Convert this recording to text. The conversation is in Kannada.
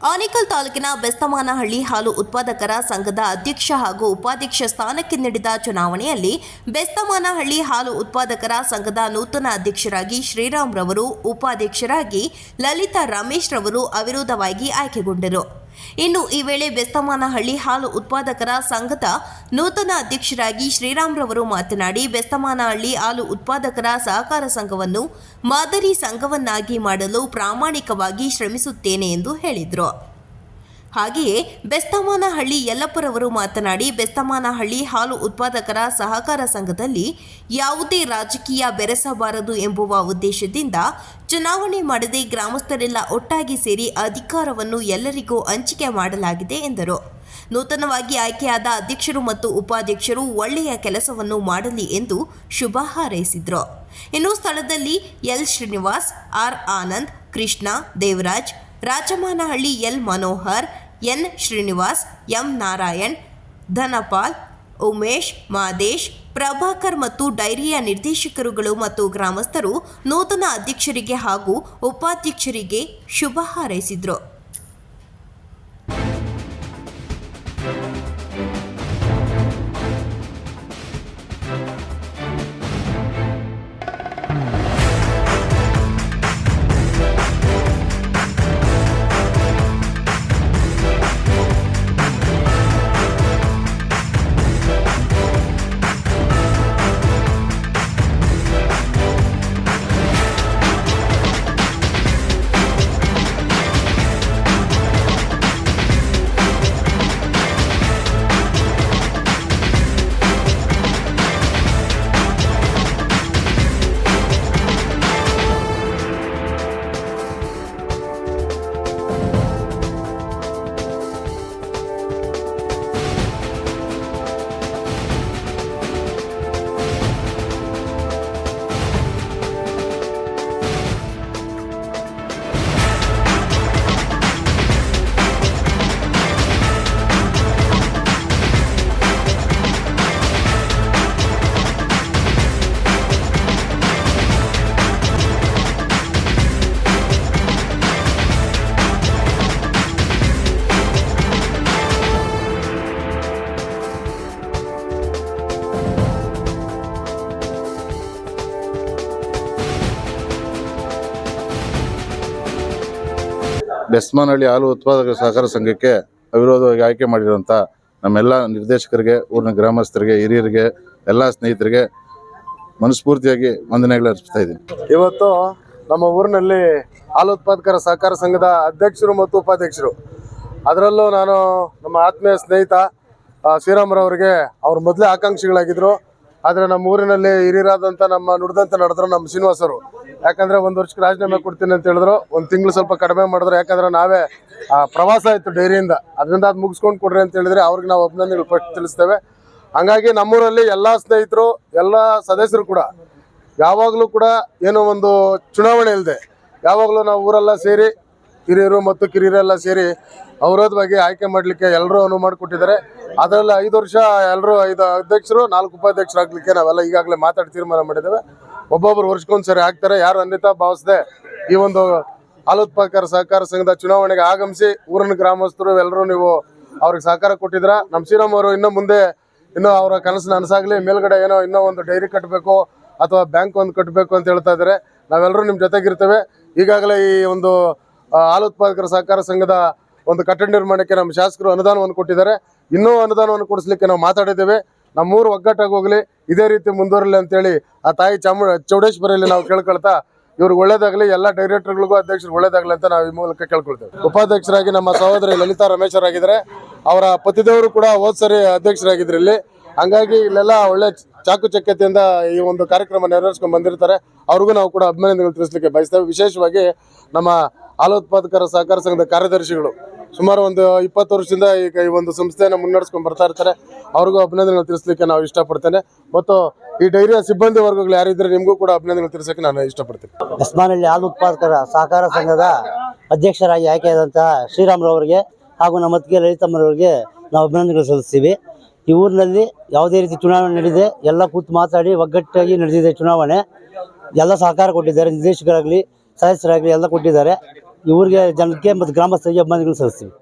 ಆನೇಕಲ್ ತಾಲೂಕಿನ ಬೆಸ್ತಮಾನಹಳ್ಳಿ ಹಾಲು ಉತ್ಪಾದಕರ ಸಂಘದ ಅಧ್ಯಕ್ಷ ಹಾಗೂ ಉಪಾಧ್ಯಕ್ಷ ಸ್ಥಾನಕ್ಕೆ ನಡೆದ ಚುನಾವಣೆಯಲ್ಲಿ ಬೆಸ್ತಮಾನಹಳ್ಳಿ ಹಾಲು ಉತ್ಪಾದಕರ ಸಂಘದ ನೂತನ ಅಧ್ಯಕ್ಷರಾಗಿ ಶ್ರೀರಾಮ್ ರವರು ಉಪಾಧ್ಯಕ್ಷರಾಗಿ ಲಲಿತಾ ರಮೇಶ್ ರವರು ಅವಿರೋಧವಾಗಿ ಆಯ್ಕೆಗೊಂಡರು. ಇನ್ನು ಈ ವೇಳೆ ಬೆಸ್ತಮಾನಹಳ್ಳಿ ಹಾಲು ಉತ್ಪಾದಕರ ಸಂಘದ ನೂತನ ಅಧ್ಯಕ್ಷರಾಗಿ ಶ್ರೀರಾಮ್ರವರು ಮಾತನಾಡಿ, ಬೆಸ್ತಮಾನಹಳ್ಳಿ ಹಾಲು ಉತ್ಪಾದಕರ ಸಹಕಾರ ಸಂಘವನ್ನು ಮಾದರಿ ಸಂಘವನ್ನಾಗಿ ಮಾಡಲು ಪ್ರಾಮಾಣಿಕವಾಗಿ ಶ್ರಮಿಸುತ್ತೇನೆ ಎಂದು ಹೇಳಿದರು. ಹಾಗೆಯೇ ಬೆಸ್ತಮಾನಹಳ್ಳಿ ಯಲ್ಲಪ್ಪರವರು ಮಾತನಾಡಿ, ಬೆಸ್ತಮಾನಹಳ್ಳಿ ಹಾಲು ಉತ್ಪಾದಕರ ಸಹಕಾರ ಸಂಘದಲ್ಲಿ ಯಾವುದೇ ರಾಜಕೀಯ ಬೆರೆಸಬಾರದು ಎಂಬುವ ಉದ್ದೇಶದಿಂದ ಚುನಾವಣೆ ಮಾಡದೆ ಗ್ರಾಮಸ್ಥರೆಲ್ಲ ಒಟ್ಟಾಗಿ ಸೇರಿ ಅಧಿಕಾರವನ್ನು ಎಲ್ಲರಿಗೂ ಹಂಚಿಕೆ ಮಾಡಲಾಗಿದೆ ಎಂದರು. ನೂತನವಾಗಿ ಆಯ್ಕೆಯಾದ ಅಧ್ಯಕ್ಷರು ಮತ್ತು ಉಪಾಧ್ಯಕ್ಷರು ಒಳ್ಳೆಯ ಕೆಲಸವನ್ನು ಮಾಡಲಿ ಎಂದು ಶುಭ ಹಾರೈಸಿದರು. ಇನ್ನು ಸ್ಥಳದಲ್ಲಿ L Srinivas, R Anand, Krishna, Devaraj Rajamanahalli L Manohar, N Srinivas, M Narayan, Dhanapal, Umesh, Madesh, Prabhakar ಮತ್ತು ಡೈರಿಯ ನಿರ್ದೇಶಕರುಗಳು ಮತ್ತು ಗ್ರಾಮಸ್ಥರು ನೂತನ ಅಧ್ಯಕ್ಷರಿಗೆ ಹಾಗೂ ಉಪಾಧ್ಯಕ್ಷರಿಗೆ ಶುಭ ಹಾರೈಸಿದರು. ಬೆಸ್ಮಾನಹಳ್ಳಿ ಹಾಲು ಉತ್ಪಾದಕ ಸಹಕಾರ ಸಂಘಕ್ಕೆ ಅವಿರೋಧವಾಗಿ ಆಯ್ಕೆ ಮಾಡಿರುವಂಥ ನಮ್ಮೆಲ್ಲ ನಿರ್ದೇಶಕರಿಗೆ, ಊರಿನ ಗ್ರಾಮಸ್ಥರಿಗೆ, ಹಿರಿಯರಿಗೆ, ಎಲ್ಲ ಸ್ನೇಹಿತರಿಗೆ ಮನಸ್ಫೂರ್ತಿಯಾಗಿ ವಂದನೆಗಳು ಅರ್ಪಿಸ್ತಾ ಇದ್ದೀನಿ. ಇವತ್ತು ನಮ್ಮ ಊರಿನಲ್ಲಿ ಹಾಲು ಉತ್ಪಾದಕರ ಸಹಕಾರ ಸಂಘದ ಅಧ್ಯಕ್ಷರು ಮತ್ತು ಉಪಾಧ್ಯಕ್ಷರು. ಅದರಲ್ಲೂ ನಾನು ನಮ್ಮ ಆತ್ಮೀಯ ಸ್ನೇಹಿತ ಶ್ರೀರಾಮರವರಿಗೆ ಅವ್ರ ಮೊದಲೇ ಆಕಾಂಕ್ಷಿಗಳಾಗಿದ್ರು. ಆದರೆ ನಮ್ಮ ಊರಿನಲ್ಲಿ ಹಿರಿಯರಾದಂಥ ನಮ್ಮ ನುಡ್ದಂತ ನಡೆದ್ರು ನಮ್ಮ ಶ್ರೀನಿವಾಸರು. ಯಾಕಂದ್ರೆ ಒಂದು ವರ್ಷಕ್ಕೆ ರಾಜೀನಾಮೆ ಕೊಡ್ತೀನಿ ಅಂತ ಹೇಳಿದ್ರು ಒಂದು ತಿಂಗಳು ಸ್ವಲ್ಪ ಕಡಿಮೆ ಮಾಡಿದ್ರು. ಯಾಕಂದ್ರೆ ನಾವೇ ಆ, ಪ್ರವಾಸ ಇತ್ತು ಡೈರಿಯಿಂದ. ಅದರಿಂದ ಅದು ಮುಗಿಸ್ಕೊಂಡು ಕೊಡ್ರಿ ಅಂತ ಹೇಳಿದ್ರೆ ಅವ್ರಿಗೆ ನಾವು ಅಭಿನಂದನೆಗಳು ಫಸ್ಟ್ ತಿಳಿಸ್ತೇವೆ. ಹಂಗಾಗಿ ನಮ್ಮೂರಲ್ಲಿ ಎಲ್ಲ ಸ್ನೇಹಿತರು ಎಲ್ಲ ಸದಸ್ಯರು ಕೂಡ ಯಾವಾಗಲೂ ಕೂಡ ಏನೋ ಒಂದು ಚುನಾವಣೆ ಇಲ್ಲದೆ ಯಾವಾಗಲೂ ನಾವು ಊರೆಲ್ಲ ಸೇರಿ ಹಿರಿಯರು ಮತ್ತು ಕಿರಿಯರೆಲ್ಲ ಸೇರಿ ಅವರೋಧವಾಗಿ ಆಯ್ಕೆ ಮಾಡಲಿಕ್ಕೆ ಎಲ್ಲರೂ ಅನುವು ಮಾಡಿಕೊಟ್ಟಿದ್ದಾರೆ. ಅದರಲ್ಲಿ ಐದು ವರ್ಷ ಎಲ್ಲರೂ ಐದು ಅಧ್ಯಕ್ಷರು, ನಾಲ್ಕು ಉಪಾಧ್ಯಕ್ಷರಾಗಲಿಕ್ಕೆ ನಾವೆಲ್ಲ ಈಗಾಗಲೇ ಮಾತಾಡಿ ತೀರ್ಮಾನ ಮಾಡಿದ್ದೇವೆ. ಒಬ್ಬೊಬ್ಬರು ವರ್ಷಕ್ಕೊಂದ್ಸರಿ ಆಗ್ತಾರೆ. ಯಾರು ಅನ್ಯತಾ ಭಾವಿಸದೆ ಈ ಒಂದು ಹಾಲು ಉತ್ಪಾದಕರ ಸಹಕಾರ ಸಂಘದ ಚುನಾವಣೆಗೆ ಆಗಮಿಸಿ ಊರಿನ ಗ್ರಾಮಸ್ಥರು ಎಲ್ಲರೂ ನೀವು ಅವ್ರಿಗೆ ಸಹಕಾರ ಕೊಟ್ಟಿದ್ರ ನಮ್ಮ ಶ್ರೀರಾಮ್ ಅವರು ಇನ್ನೂ ಮುಂದೆ ಇನ್ನೂ ಅವರ ಕನಸು ನನಸಾಗಲಿ, ಮೇಲ್ಗಡೆ ಏನೋ ಇನ್ನೂ ಒಂದು ಡೈರಿ ಕಟ್ಟಬೇಕು ಅಥವಾ ಬ್ಯಾಂಕ್ ಒಂದು ಕಟ್ಟಬೇಕು ಅಂತ ಹೇಳ್ತಾ ಇದ್ದಾರೆ. ನಾವೆಲ್ಲರೂ ನಿಮ್ಮ ಜೊತೆಗಿರ್ತೇವೆ. ಈಗಾಗಲೇ ಈ ಒಂದು ಹಾಲು ಉತ್ಪಾದಕರ ಸಹಕಾರ ಸಂಘದ ಒಂದು ಕಟ್ಟಡ ನಿರ್ಮಾಣಕ್ಕೆ ನಮ್ಮ ಶಾಸಕರು ಅನುದಾನವನ್ನು ಕೊಟ್ಟಿದ್ದಾರೆ. ಇನ್ನೂ ಅನುದಾನವನ್ನು ಕೊಡಿಸ್ಲಿಕ್ಕೆ ನಾವು ಮಾತಾಡಿದ್ದೇವೆ. ನಮ್ಮೂರು ಒಗ್ಗಟ್ಟಾಗಿ ಹೋಗಲಿ, ಇದೇ ರೀತಿ ಮುಂದುವರಲಿ ಅಂತೇಳಿ ಆ ತಾಯಿ ಚಾಮು, ಚೌಡೇಶ್ವರಿಯಲ್ಲಿ ನಾವು ಕೇಳ್ಕೊಳ್ತಾ, ಇವ್ರಿಗೆ ಒಳ್ಳೇದಾಗಲಿ, ಎಲ್ಲ ಡೈರೆಕ್ಟರ್ಗಳಿಗೂ ಅಧ್ಯಕ್ಷರು ಒಳ್ಳೇದಾಗಲಿ ಅಂತ ನಾವು ಈ ಮೂಲಕ ಕೇಳ್ಕೊಳ್ತೇವೆ. ಉಪಾಧ್ಯಕ್ಷರಾಗಿ ನಮ್ಮ ಸಹೋದರಿ ಲಲಿತಾ ರಮೇಶರಾಗಿದ್ದಾರೆ ಅವರ ಪತಿದೇವರು ಕೂಡ ಹೋದ್ ಸರಿ ಅಧ್ಯಕ್ಷರಾಗಿದ್ರು ಇಲ್ಲಿ. ಹಂಗಾಗಿ ಇಲ್ಲೆಲ್ಲ ಒಳ್ಳೆ ಚಾಕು ಚಕ್ಯತೆಯಿಂದ ಈ ಒಂದು ಕಾರ್ಯಕ್ರಮ ನೆರವೇರಿಸ್ಕೊಂಡು ಬಂದಿರ್ತಾರೆ. ಅವ್ರಿಗೂ ನಾವು ಕೂಡ ಅಭಿನಂದನೆಗಳು ತಿಳಿಸ್ಲಿಕ್ಕೆ ಬಯಸ್ತೇವೆ. ವಿಶೇಷವಾಗಿ ನಮ್ಮ ಹಾಲು ಉತ್ಪಾದಕರ ಸಹಕಾರ ಸಂಘದ ಕಾರ್ಯದರ್ಶಿಗಳು ಸುಮಾರು ಒಂದು ಇಪ್ಪತ್ತು ವರ್ಷದಿಂದ ಈಗ ಈ ಒಂದು ಸಂಸ್ಥೆಯನ್ನು ಮುನ್ನಡೆಸ್ಕೊಂಡು ಬರ್ತಾ ಇರ್ತಾರೆ. ಅವ್ರಿಗೂ ಅಭಿನಂದನೆಗಳು ತಿಳಿಸ್ಲಿಕ್ಕೆ ನಾವು ಇಷ್ಟಪಡ್ತೇನೆ. ಮತ್ತು ಈ ಡೈರಿಯ ಸಿಬ್ಬಂದಿ ವರ್ಗಗಳು ಯಾರಿದ್ರೆ ನಿಮಗೂ ಕೂಡ ಅಭಿನಂದನೆಗಳು ತಿಳಿಸೋಕೆ ನಾನು ಇಷ್ಟಪಡ್ತೀನಿ. ಬಸ್ಮಾನಹಳ್ಳಿ ಹಾಲು ಉತ್ಪಾದಕರ ಸಹಕಾರ ಸಂಘದ ಅಧ್ಯಕ್ಷರಾಗಿ ಆಯ್ಕೆಯಾದಂತಹ ಶ್ರೀರಾಮ್ರವರಿಗೆ ಹಾಗೂ ನಮ್ಮ ಅತ್ತಿಗೆ ಲಲಿತಮ್ಮರವರಿಗೆ ನಾವು ಅಭಿನಂದನೆಗಳು ಸಲ್ಲಿಸ್ತೀವಿ. ಈ ಊರಿನಲ್ಲಿ ಯಾವುದೇ ರೀತಿ ಚುನಾವಣೆ ನಡೆದಿದೆ, ಎಲ್ಲ ಕೂತು ಮಾತಾಡಿ ಒಗ್ಗಟ್ಟಾಗಿ ನಡೆದಿದೆ ಚುನಾವಣೆ. ಎಲ್ಲ ಸಹಕಾರ ಕೊಟ್ಟಿದ್ದಾರೆ, ನಿರ್ದೇಶಕರಾಗಲಿ, ಸದಸ್ಯರಾಗಲಿ ಎಲ್ಲ ಕೊಟ್ಟಿದ್ದಾರೆ. ಈ ಊರಿಗೆ ಜನಕ್ಕೆ ಮತ್ತು ಗ್ರಾಮಸ್ಥರಿಗೆ ಅಭಿಮಾನಿಗಳು ಸಲ್ಲಿಸ್ತೀವಿ.